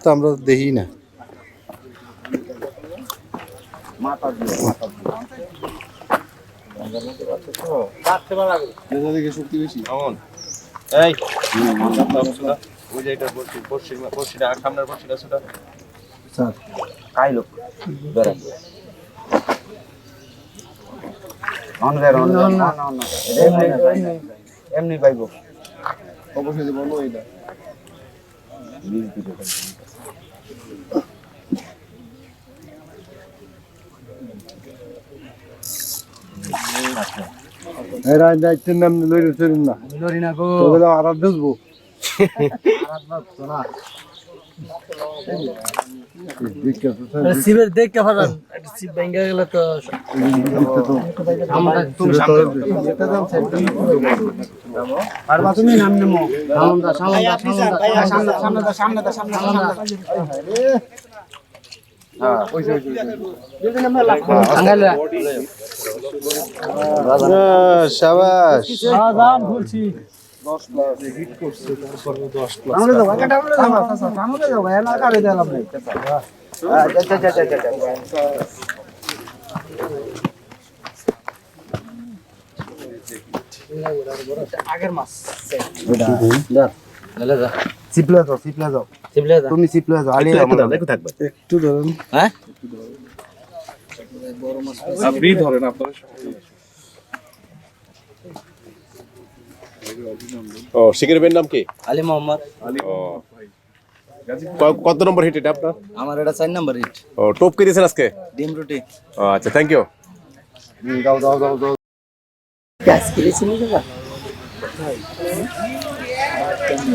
তো আমরা দেখি না দেখে শক্তি বেশি কেমন এই ওই যে এটা বসি বসি বসিটা সামনের বসিটা সেটা স্যার কাই লোক বেড়া অন বের অন বের না না না এমনি এমনি পাইবো অবশ্যই যে বলব এটা পারব এরা দায়িত্বের নাম লইরে চলুন না। লরি না গো। তোকে তো আরাত বুঝব। সিবের দেখ কে ফাটান একটা সিপ ভেঙে গেলে তো। আমরা তুমি সামনে নাম নেমো। সামনে সামনে সামনে সামনে সামনে আঙ্গালে আচ্ছা আচ্ছা আচ্ছা আচ্ছা আগের মাস যাও তুমি সিপলে যাও আলি দেখো থাকবে। একটু ধরুন হ্যাঁ? আপনি ধরেন আপনারা ও শিকারের নাম কি? আলী মোহাম্মদ। ও। কত নম্বর হিট এটা আপনার? আমার এটা চার নাম্বার হিট ও টপ করে দিয়েছেন আজকে? ডিম রুটি। ও আচ্ছা থ্যাংক ইউ দাও দাও দাও দাও। গ্যাস কিনেছি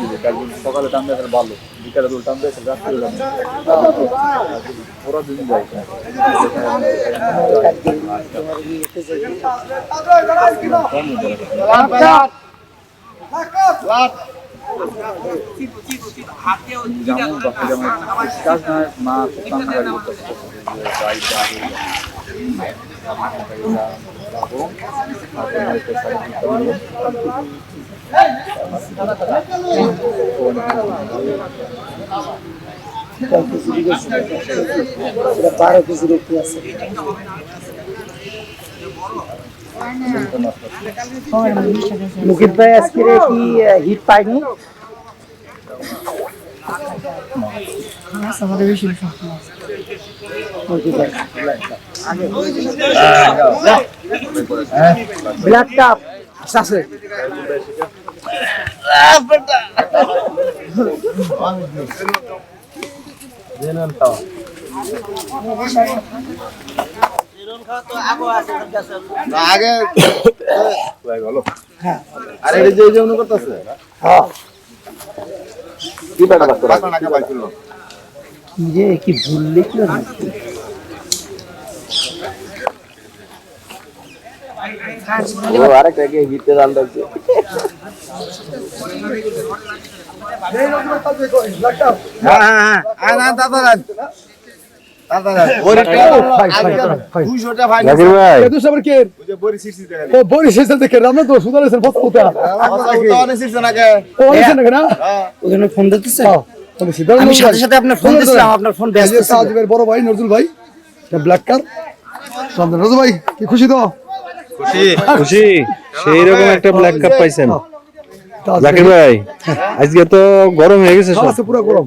নি দাদা সকালে টান দেয় ভালো বিকালে টান দেয় রাত্রে ওরা দিন যায় মা গাড়ি বারো কেজি রুটি আছে মুকিত ভাই আজকে কি হিট পাইনি ব্ল্যাক কাপ আছে আগে আরে যে যে অনু করতেছে কি বেটা করতে যে কি ভুল লিখলো না ও আরেকটা কি হিটে দান দিচ্ছে হ্যাঁ হ্যাঁ হ্যাঁ। আর না দাদা দাদা দাদা ওরিটা আগে 200 টা ফাইন জাকির ভাই। এত সাবার কে? ও বড়ি শেষ দেখে রান্না তো সুন্দর আছে ফটো কোটা। তো অনেক সিজন আগে ও আছে না? কেনা ওখানে ফোন দিতেছে আমি সিধা আমি সাথে সাথে আপনার ফোন বড় ভাই নজরুল ভাই ব্ল্যাক কার নজরুল ভাই কি খুশি তো? খুশি? সেই রকম একটা ব্ল্যাক কাপ পাইছেন। জাকির ভাই আজকে তো গরম হয়ে গেছে সব। পুরো গরম।